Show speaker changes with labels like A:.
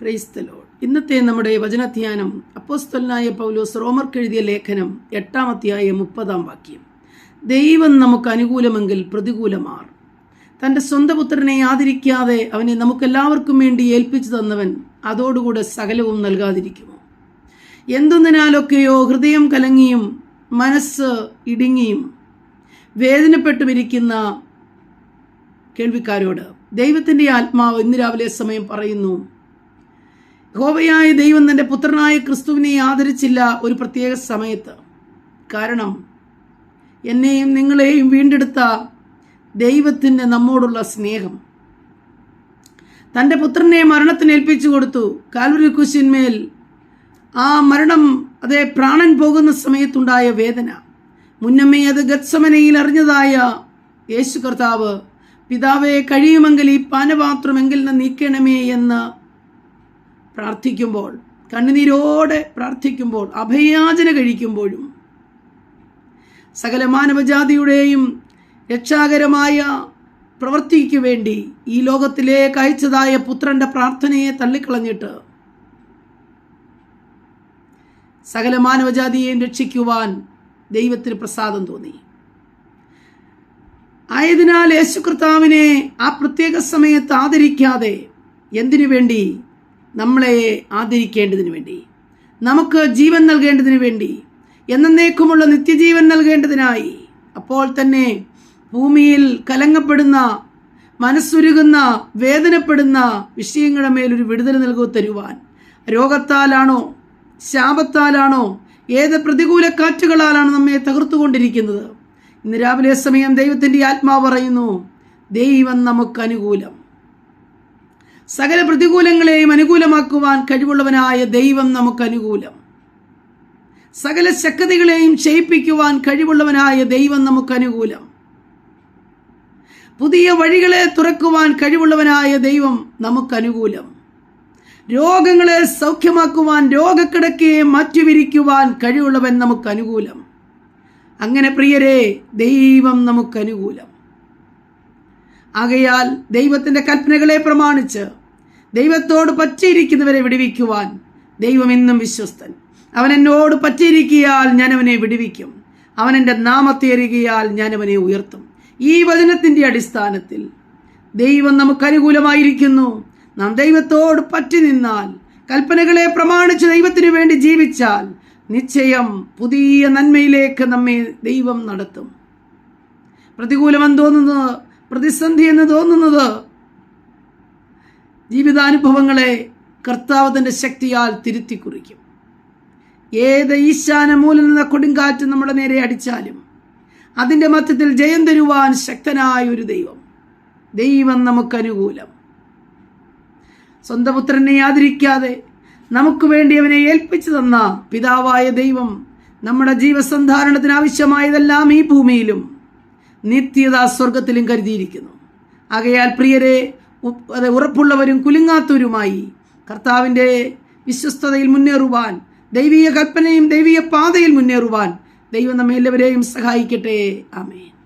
A: പ്രൈസ്തലോ ഇന്നത്തെ നമ്മുടെ വചനധ്യാനം അപ്പോസ്തലനായ പൗലോസ് റോമർക്ക് എഴുതിയ ലേഖനം എട്ടാമത്തെയായ മുപ്പതാം വാക്യം. ദൈവം നമുക്ക് അനുകൂലമെങ്കിൽ പ്രതികൂലമാർ. തന്റെ സ്വന്തം പുത്രനെ ആദരിക്കാതെ അവനെ നമുക്കെല്ലാവർക്കും വേണ്ടി ഏൽപ്പിച്ചു തന്നവൻ അതോടുകൂടെ സകലവും നൽകാതിരിക്കുമോ? എന്തൊന്നിനാലൊക്കെയോ ഹൃദയം കലങ്ങിയും മനസ്സ് ഇടുങ്ങിയും വേദനപ്പെട്ടുമിരിക്കുന്ന കേൾവിക്കാരോട് ദൈവത്തിന്റെ ആത്മാവ് ഇന്ന് രാവിലെ സമയം പറയുന്നു. ഹോവയായ ദൈവം തന്റെ പുത്രനായ ക്രിസ്തുവിനെ ആദരിച്ചില്ല ഒരു പ്രത്യേക സമയത്ത്. കാരണം എന്നെയും നിങ്ങളെയും വീണ്ടെടുത്ത ദൈവത്തിന്റെ നമ്മോടുള്ള സ്നേഹം. തന്റെ പുത്രനെ മരണത്തിന് ഏൽപ്പിച്ചു കൊടുത്തു. കാൽവരി കുശിന്മേൽ ആ മരണം അതേ പ്രാണൻ പോകുന്ന സമയത്തുണ്ടായ വേദന. മുന്നമ്മേ അത് ഗത്സമനയിൽ അറിഞ്ഞതായ യേശു കർത്താവ് പിതാവെ കഴിയുമെങ്കിൽ ഈ പാനപാത്രമെങ്കിൽ നിന്ന് നീക്കണമേ എന്ന് പ്രാർത്ഥിക്കുമ്പോൾ കണ്ണുനീരോടെ പ്രാർത്ഥിക്കുമ്പോൾ അഭയാചന കഴിക്കുമ്പോഴും സകല മാനവജാതിയുടെയും രക്ഷാകരമായ പ്രവൃത്തിക്ക് വേണ്ടി ഈ ലോകത്തിലേക്ക് അയച്ചതായ പുത്രന്റെ പ്രാർത്ഥനയെ തള്ളിക്കളഞ്ഞിട്ട് സകല മാനവജാതിയെയും രക്ഷിക്കുവാൻ ദൈവത്തിന് പ്രസാദം തോന്നി. ആയതിനാൽ യേശു കർത്താവിനെ ആ പ്രത്യേക സമയത്ത് ആദരിക്കാതെ എന്തിനു വേണ്ടി നമ്മളെ ആദരിക്കേണ്ടതിന് വേണ്ടി. നമുക്ക് ജീവൻ നൽകേണ്ടതിന് വേണ്ടി. എന്നേക്കുമുള്ള നിത്യജീവൻ നൽകേണ്ടതിനായി അപ്പോൾ തന്നെ ഭൂമിയിൽ കലങ്ങപ്പെടുന്ന മനസ്സുരുകുന്ന വേദനപ്പെടുന്ന വിഷയങ്ങളുടെ മേലൊരു വിടുതൽ നൽകു തരുവാൻ. രോഗത്താലാണോ? ശാപത്താലാണോ? ഏത് പ്രതികൂല കാറ്റുകളാലാണ് നമ്മെ തകർത്തുകൊണ്ടിരിക്കുന്നത്? ഇന്ന് രാവിലെ സമയം ദൈവത്തിന്റെ ആത്മാവ് പറയുന്നു ദൈവം നമുക്ക് അനുകൂലം. സകല പ്രതികൂലങ്ങളെയും അനുകൂലമാക്കുവാൻ കഴിവുള്ളവനായ ദൈവം നമുക്ക് അനുകൂലം. സകല ശക്തികളെയും ക്ഷയിപ്പിക്കുവാൻ കഴിവുള്ളവനായ ദൈവം നമുക്ക് അനുകൂലം. പുതിയ വഴികളെ തുറക്കുവാൻ കഴിവുള്ളവനായ ദൈവം നമുക്ക് അനുകൂലം. രോഗങ്ങളെ സൗഖ്യമാക്കുവാൻ രോഗക്കിടക്കയെ മാറ്റിവിരിക്കുവാൻ കഴിവുള്ളവൻ നമുക്ക് അനുകൂലം. അങ്ങനെ പ്രിയരെ ദൈവം നമുക്ക് അനുകൂലം. ആകയാൽ ദൈവത്തിന്റെ കൽപ്പനകളെ പ്രമാണിച്ച് ദൈവത്തോട് പറ്റിയിരിക്കുന്നവരെ വിടുവിക്കുവാൻ ദൈവം എന്നും വിശ്വസ്തൻ. അവൻ എന്നോട് പറ്റിയിരിക്കിയാൽ ഞാൻ അവനെ വിടുവിക്കും. അവൻ എന്റെ നാമത്തെ എറിയുകയാൽ ഞാൻ അവനെ ഉയർത്തും. ഈ വചനത്തിന്റെ അടിസ്ഥാനത്തിൽ ദൈവം നമുക്ക് അനുകൂലമായിരിക്കുന്നു. നാം ദൈവത്തോട് പറ്റി നിന്നാൽ കൽപ്പനകളെ പ്രമാണിച്ച് ദൈവത്തിനു വേണ്ടി ജീവിച്ചാൽ നിശ്ചയം പുതിയ നന്മയിലേക്ക് നമ്മെ ദൈവം നടത്തും. പ്രതികൂലമെന്ന് തോന്നുന്നത് പ്രതിസന്ധി എന്ന് തോന്നുന്നത് ജീവിതാനുഭവങ്ങളെ കർത്താവ് തന്റെ ശക്തിയാൽ തിരുത്തി കുറിക്കും ഏത് ഈശാന മൂലം നിന്ന കൊടുങ്കാറ്റ് നമ്മുടെ നേരെ അടിച്ചാലും അതിന്റെ മധ്യത്തിൽ ജയം തരുവാൻ ശക്തനായ ഒരു ദൈവം. ദൈവം നമുക്ക് അനുകൂലം. സ്വന്തം പുത്രനെ ആദരിക്കാതെ നമുക്ക് വേണ്ടി അവനെ ഏൽപ്പിച്ചു തന്ന പിതാവായ ദൈവം നമ്മുടെ ജീവസന്ധാരണത്തിന് ആവശ്യമായതെല്ലാം ഈ ഭൂമിയിലും നിത്യത സ്വർഗത്തിലും കരുതിയിരിക്കുന്നു. ആകയാൽ പ്രിയരെ അത് ഉറപ്പുള്ളവരും കുലുങ്ങാത്തവരുമായി കർത്താവിന്റെ വിശ്വസ്തതയിൽ മുന്നേറുവാൻ ദൈവീയ കൽപ്പനയും ദൈവീയ പാതയിൽ മുന്നേറുവാൻ ദൈവം നമ്മെ എല്ലാവരെയും സഹായിക്കട്ടെ. ആമേൻ.